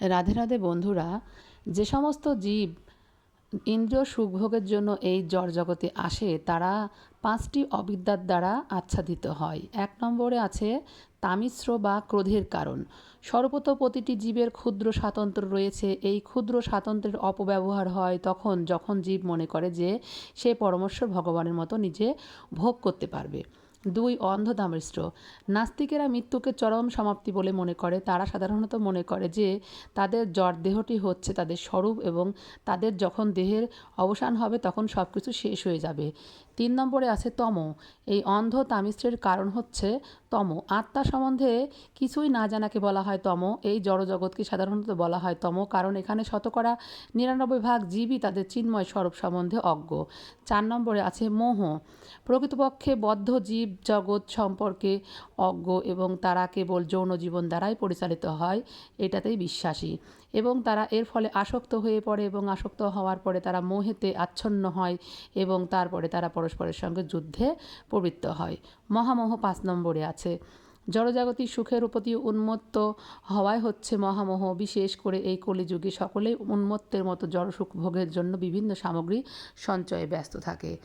রাধে রাধে বন্ধুরা, যে সমস্ত জীব ইন্দ্রিয় সুখভোগের জন্য এই জড় জগতে আসে, তারা পাঁচটি অবিদ্যার দ্বারা আচ্ছাদিত হয়। এক নম্বরে আছে তামিশ্র বা ক্রোধের কারণ। সর্বত প্রতিটি জীবের ক্ষুদ্র স্বাতন্ত্র্য রয়েছে। এই ক্ষুদ্র স্বাতন্ত্র্যের অপব্যবহার হয় তখন যখন জীব মনে করে যে সে পরমেশ্বর ভগবানের মতো নিজে ভোগ করতে পারবে। দুই অন্ধতামিষ্ট নাস্তিকেরা মৃত্যুকে চরম সমাপ্তি বলে মনে করে। তারা সাধারণত মনে করে যে, তাদের জ্বর দেহটি হচ্ছে তাদের স্বরূপ এবং তাদের যখন দেহের অবসান হবে তখন সব কিছু শেষ হয়ে যাবে। তিন নম্বরে আছে তম। এই অন্ধ তামিস্ত্রের কারণ হচ্ছে তম। আত্মা সম্বন্ধে কিছুই না জানাকে বলা হয় তম। এই জড়জগৎকে সাধারণত বলা হয় তম। কারণ এখানে শতকরা নিরানব্বই ভাগ জীবই তাদের চিন্ময় স্বরূপ সম্বন্ধে অজ্ঞ। চার নম্বরে আছে মোহ। প্রকৃতপক্ষে বদ্ধ জীব জগৎ সম্পর্কে অজ্ঞ এবং তারা কেবল যৌন জীবন দ্বারাই পরিচালিত হয়, এটাতেই বিশ্বাসী। এবং তারা এর ফলে আসক্ত হয়ে পড়ে এবং আসক্ত হওয়ার পরে তারা মোহেতে আচ্ছন্ন হয় এবং তারপরে তারা পরস্পরের সঙ্গে যুদ্ধে প্রবৃত্ত হয়। মহামোহ পাঁচ নম্বরে আছে জড়জাগতিক সুখের প্রতি উন্মত্ত হওয়াই হচ্ছে মহামোহ। বিশেষ করে এই কলিযুগে সকলেই উন্মত্তের মতো জড়সুখ ভোগের জন্য বিভিন্ন সামগ্রী সঞ্চয়ে ব্যস্ত থাকে।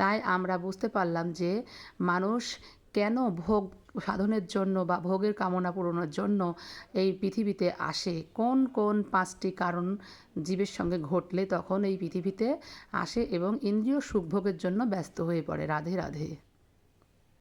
তাই আমরা বুঝতে পারলাম যে মানুষ কেন ভোগ সাধনের জন্য বা ভোগের কামনা পূরণের জন্য এই পৃথিবীতে আসে? কোন কোন পাঁচটি কারণ জীবের সঙ্গে ঘটলে তখন এই পৃথিবীতে আসে এবং ইন্দ্রিয় সুখভোগের জন্য ব্যস্ত হয়ে পড়ে? রাধে রাধে।